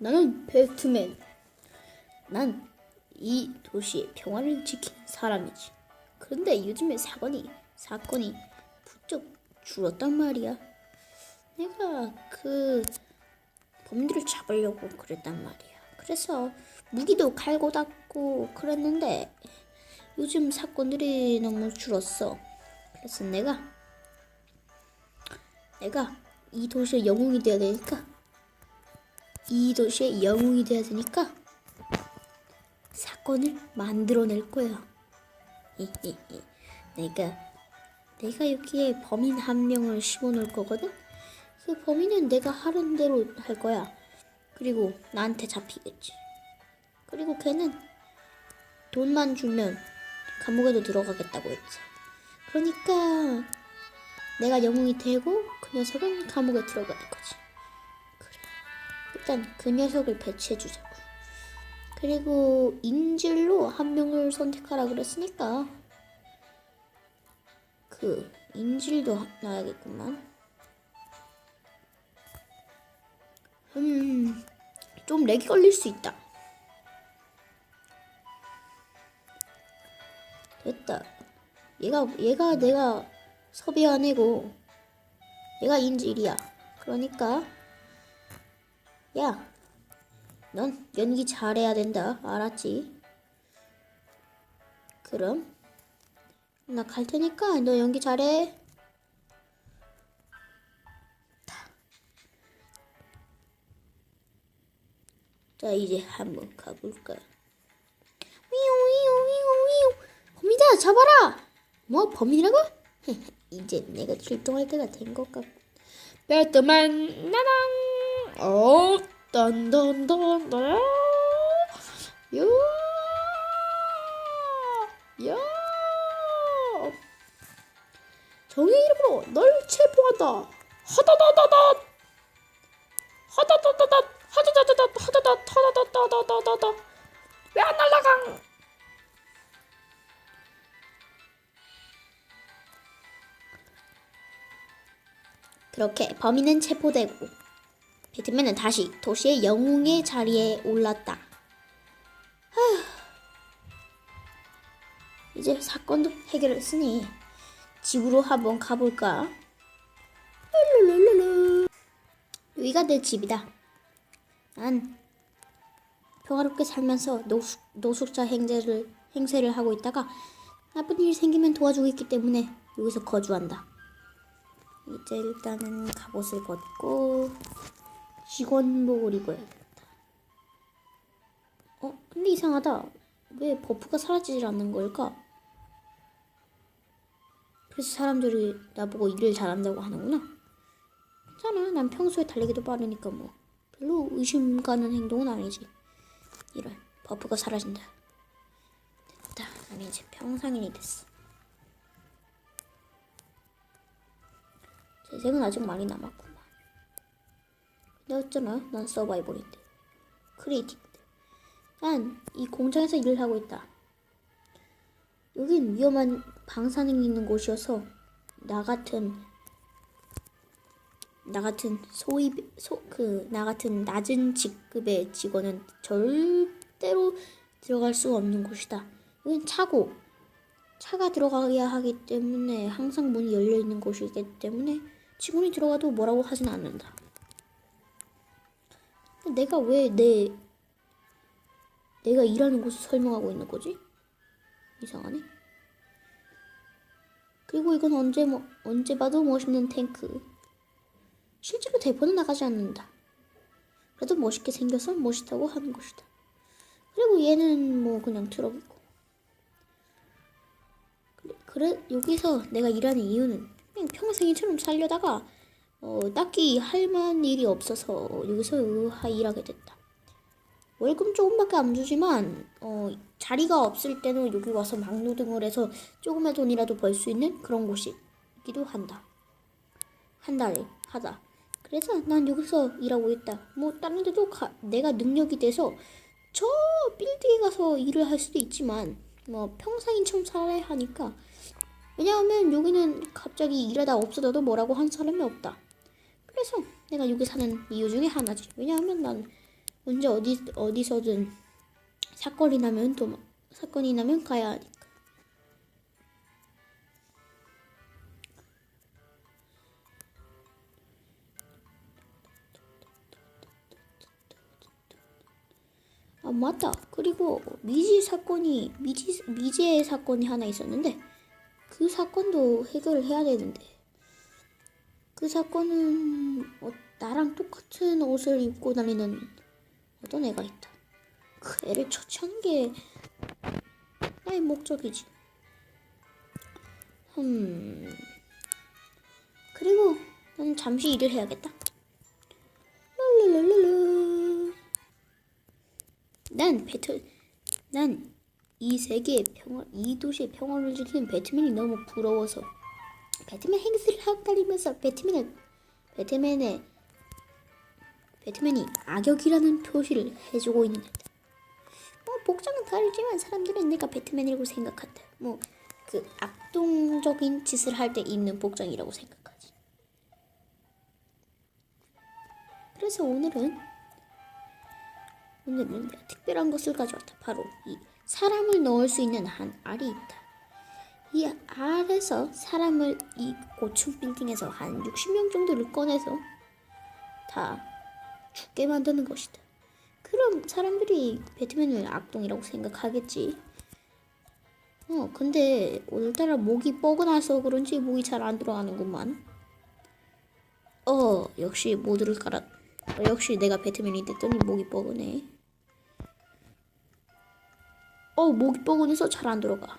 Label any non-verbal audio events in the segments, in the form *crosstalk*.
나는 배트맨. 난 이 도시의 평화를 지키는 사람이지. 그런데 요즘에 사건이 사건이 부쩍 줄었단 말이야. 내가 그 범인들을 잡으려고 그랬단 말이야. 그래서 무기도 갈고 닦고 그랬는데 요즘 사건들이 너무 줄었어. 그래서 내가 내가 이 도시의 영웅이 되어야 되니까 이 도시의 영웅이 되어야 되니까 사건을 만들어낼 거야. *laughs* 내가 내가 여기에 범인 한 명을 심어놓을 거거든. 그 범인은 내가 하는 대로 할 거야. 그리고 나한테 잡히겠지. 그리고 걔는 돈만 주면 감옥에도 들어가겠다고 했지. 그러니까 내가 영웅이 되고 그 녀석은 감옥에 들어가는 거지. 일단 그 녀석을 배치해 주자고. 그리고 인질로 한 명을 선택하라 그랬으니까 그 인질도 나야겠구만. 음, 좀 렉이 걸릴 수 있다. 됐다. 얘가 얘가 내가 섭외한 애고 얘가 인질이야. 그러니까 야, 넌 연기 잘해야 된다. 알았지? 그럼 나 갈 테니까 너 연기 잘해. 자 이제 한번 가볼까. 범인이다 잡아라. 뭐 범인이라고? *laughs* 이제 내가 출동할 때가 된 것 같고. 배트맨 나랑 어 딴딴딴딴 야 야. 정의 이름으로 널 체포한다. 하다다다다. 하다다다다. 하다다다다. 하다다. 하다다다다다다다. 왜안 날라강? 그렇게 범인은 체포되고 배트맨은 다시 도시의 영웅의 자리에 올랐다. 하... 이제 사건도 해결했으니 집으로 한번 가볼까? 여기가 내 집이다. 난 평화롭게 살면서 노숙, 노숙자 행세를, 행세를 하고 있다가 나쁜 일이 생기면 도와주고 있기 때문에 여기서 거주한다. 이제 일단은 갑옷을 벗고 직원복을 입어야겠다. 어? 근데 이상하다. 왜 버프가 사라지질 않는 걸까? 그래서 사람들이 나보고 일을 잘한다고 하는구나. 괜찮아. 난 평소에 달리기도 빠르니까 뭐 별로 의심 가는 행동은 아니지. 이런 버프가 사라진다. 됐다. 난 이제 평상인이 됐어. 재생은 아직 많이 남았구 어쩌나? 난 서바이벌인데. 크리에이티브인데. 난 이 공장에서 일을 하고 있다. 여긴 위험한 방사능이 있는 곳이어서 나 같은 나 같은 소위 소그 나 같은 낮은 직급의 직원은 절대로 들어갈 수 없는 곳이다. 여긴 차고 차가 들어가야 하기 때문에 항상 문이 열려 있는 곳이기 때문에 직원이 들어가도 뭐라고 하진 않는다. 내가 왜 내 내가 일하는 곳을 설명하고 있는 거지? 이상하네. 그리고 이건 언제 뭐 언제 봐도 멋있는 탱크. 실제로 대포는 나가지 않는다. 그래도 멋있게 생겨서 멋있다고 하는 것이다. 그리고 얘는 뭐 그냥 트럭이고. 그래, 그래 여기서 내가 일하는 이유는 그냥 평생 이처럼 살려다가 어, 딱히 할 만한 일이 없어서 여기서 일하게 됐다. 월급 조금밖에 안 주지만 어, 자리가 없을 때는 여기 와서 막노동을 해서 조금의 돈이라도 벌 수 있는 그런 곳이기도 한다. 한 달에 하다. 그래서 난 여기서 일하고 있다. 뭐 다른 데도 가, 내가 능력이 돼서 저 빌딩에 가서 일을 할 수도 있지만 뭐 평상인처럼 살아야 하니까 왜냐하면 여기는 갑자기 일하다 없어져도 뭐라고 한 사람이 없다. 그래서 내가 여기 사는 이유 중에 하나지. 왜냐하면 난 언제 어디 어디서든 사건이 나면 또 사건이 나면 가야 하니까. 아 맞다. 그리고 미지 사건이 미지 미제 사건이 하나 있었는데 그 사건도 해결을 해야 되는데 그 사건은 어, 나랑 똑같은 옷을 입고 다니는 어떤 애가 있다. 그 애를 처치하는 게 나의 목적이지. 음. 그리고 나는 잠시 일을 해야겠다. 랄랄랄랄라. 난 배틀, 난이 세계의 평화, 이 도시의 평화를 지키는 배트맨이 너무 부러워서 배트맨 행세를 하고 다니면서 배트맨을 배트맨의 배트맨이 악역이라는 표시를 해주고 있는 듯. 뭐 복장은 다르지만 사람들은 내가 배트맨이라고 생각한다. 뭐 그 악동적인 짓을 할 때 입는 복장이라고 생각하지. 그래서 오늘은 오늘은 내가 특별한 것을 가져왔다. 바로 이 사람을 넣을 수 있는 한 알이 있다. 이 알에서 사람을 이 고층 빌딩에서 한 60명 정도를 꺼내서 다 죽게 만드는 것이다. 그럼 사람들이 배트맨을 악동이라고 생각하겠지. 어, 근데 오늘따라 목이 뻐근해서 그런지 목이 잘 안 들어가는구만. 어, 역시 모두를 깔아. 어, 역시 내가 배트맨이 됐더니 목이 뻐근해. 어, 목이 뻐근해서 잘 안 들어가.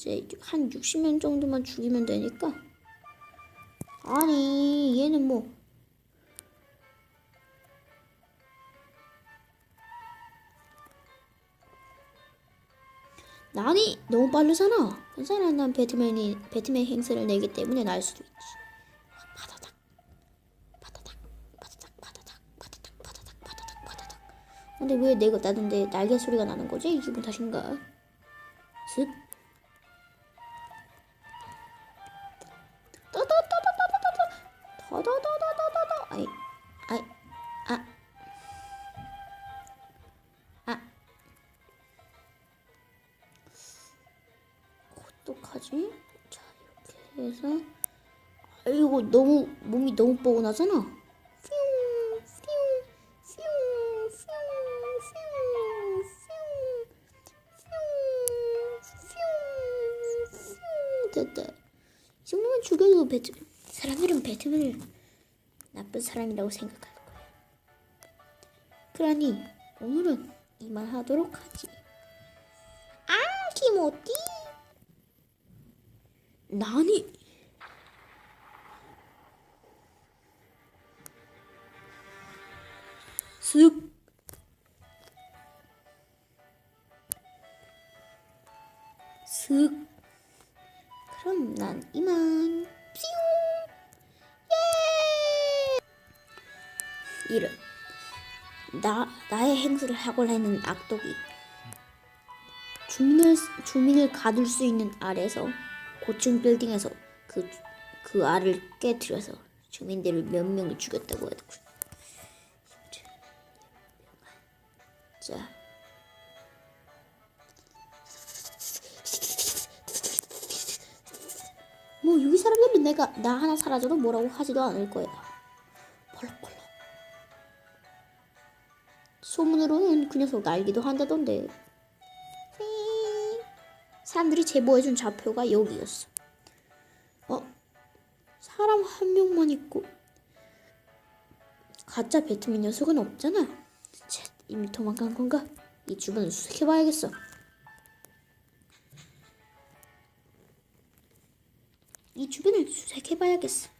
자, 이제 한 60명 정도만 죽이면 되니까. 아니, 얘는 뭐. 난이 너무 빠르잖아. 괜찮아, 난 배트맨이 배트맨 행세를 내기 때문에 날 수도 있지. 근데 왜 내가 나는데 날개 소리가 나는 거지? 기분 탓인가? 습. 다다다다다다다. 아이, 아이, 아, 아. 어떡하지? 자 이렇게 해서 아이고 너무 몸이 너무 뻐근하잖아. 퓨, 퓨, 퓨, 퓨, 퓨, 퓨, 퓨, 퓨. 됐다. 이 정도면 죽여도 배트 사람들은 배트맨을 나쁜 사람이라고 생각할 거야. 그러니 오늘은 이만하도록 하지. 아, 김어띠. 나니 쓱쓱 나 나의 행세를 하고 있는 악독이 주민을 주민을 가둘 수 있는 아래서 고층 빌딩에서 그, 그 알을 깨뜨려서 주민들을 몇 명을 죽였다고 해도 자. 뭐 여기 사람들은 내가 나 하나 사라져도 뭐라고 하지도 않을 거야. 펄럭펄럭 소문으로는 그 녀석 날기도 한다던데 사람들이 제보해준 좌표가 여기였어. 어? 사람 한 명만 있고 가짜 배트맨 녀석은 없잖아. 쳇, 이미 도망간 건가? 이 주변을 수색해봐야겠어. 이 주변을 수색해봐야겠어.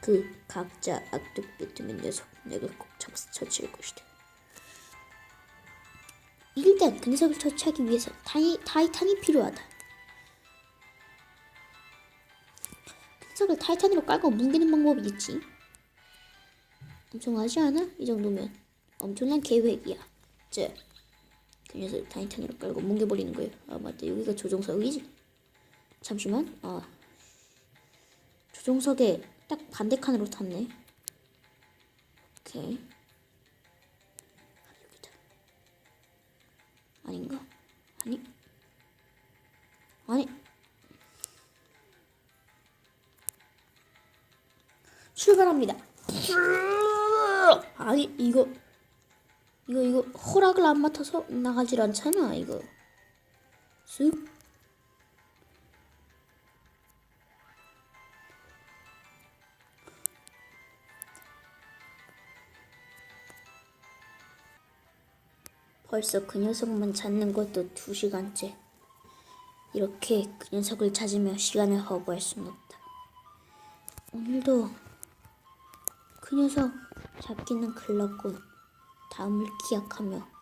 그 각자 악독 붙으면 녀석 내가 꼭 잡아서 처치할 것이다. 일단 그 녀석을 처치하기 위해서 타이, 타이탄이 필요하다. 그 녀석을 타이탄으로 깔고 뭉개는 방법이 있지. 엄청나지 않아? 이 정도면 엄청난 계획이야. 자, 그 녀석 타이탄으로 깔고 뭉개버리는 거예요. 아 맞다 여기가 조종석이지. 잠시만. 아 조종석에 딱 반대 칸으로 탔네. 오케이. 아, 여기다. 아닌가? 아니. 아니. 출발합니다. 아니 이거 이거 이거 허락을 안 맡아서 나가질 않잖아 이거. 쓱. 벌써 그 녀석만 찾는 것도 두 시간째. 이렇게 그 녀석을 찾으며 시간을 허구할 수는 없다. 오늘도 그 녀석 잡기는 글렀군. 다음을 기약하며